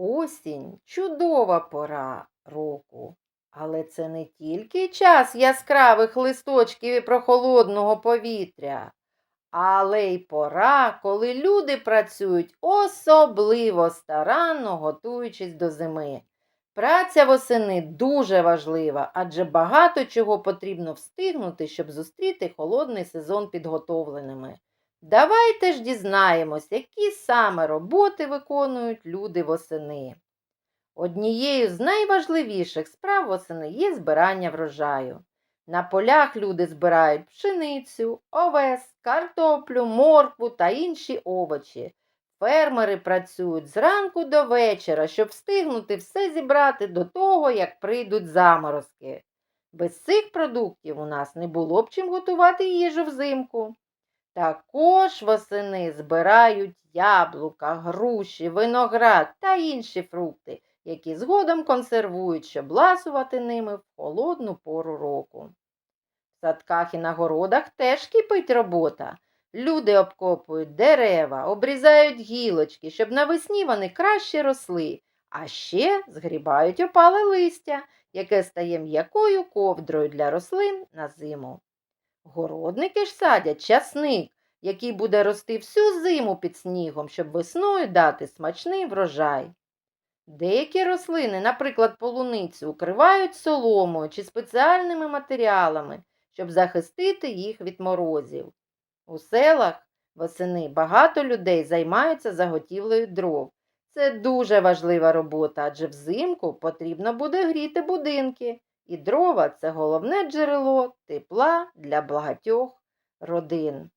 Осінь чудова пора року. Але це не тільки час яскравих листочків і прохолодного повітря, але й пора, коли люди працюють особливо старанно, готуючись до зими. Праця восени дуже важлива, адже багато чого потрібно встигнути, щоб зустріти холодний сезон підготовленими. Давайте ж дізнаємось, які саме роботи виконують люди восени. Однією з найважливіших справ восени є збирання врожаю. На полях люди збирають пшеницю, овес, картоплю, моркву та інші овочі. Фермери працюють зранку до вечора, щоб встигнути все зібрати до того, як прийдуть заморозки. Без цих продуктів у нас не було б чим готувати їжу взимку. Також восени збирають яблука, груші, виноград та інші фрукти, які згодом консервують, щоб ласувати ними в холодну пору року. В садках і на городах теж кипить робота. Люди обкопують дерева, обрізають гілочки, щоб навесні вони краще росли, а ще згрібають опале листя, яке стає м'якою ковдрою для рослин на зиму. Городники ж садять часник, який буде рости всю зиму під снігом, щоб весною дати смачний врожай. Деякі рослини, наприклад, полуницю, укривають соломою чи спеціальними матеріалами, щоб захистити їх від морозів. У селах восени багато людей займаються заготівлею дров. Це дуже важлива робота, адже взимку потрібно буде гріти будинки, і дрова це головне джерело тепла для багатьох родин.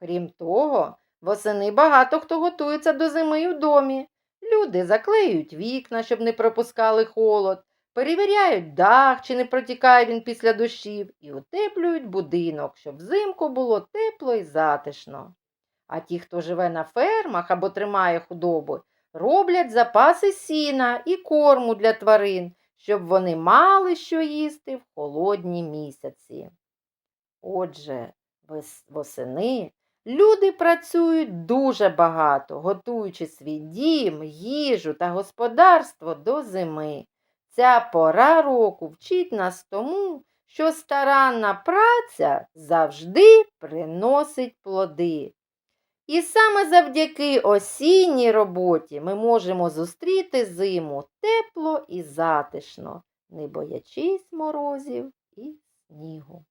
Крім того, восени багато хто готується до зими у домі. Люди заклеюють вікна, щоб не пропускали холод, перевіряють дах, чи не протікає він після дощів, і утеплюють будинок, щоб взимку було тепло і затишно. А ті, хто живе на фермах або тримає худобу, роблять запаси сіна і корму для тварин, щоб вони мали що їсти в холодні місяці. Отже, восени люди працюють дуже багато, готуючи свій дім, їжу та господарство до зими. Ця пора року вчить нас тому, що старанна праця завжди приносить плоди. І саме завдяки осінній роботі ми можемо зустріти зиму тепло і затишно, не боячись морозів і снігу.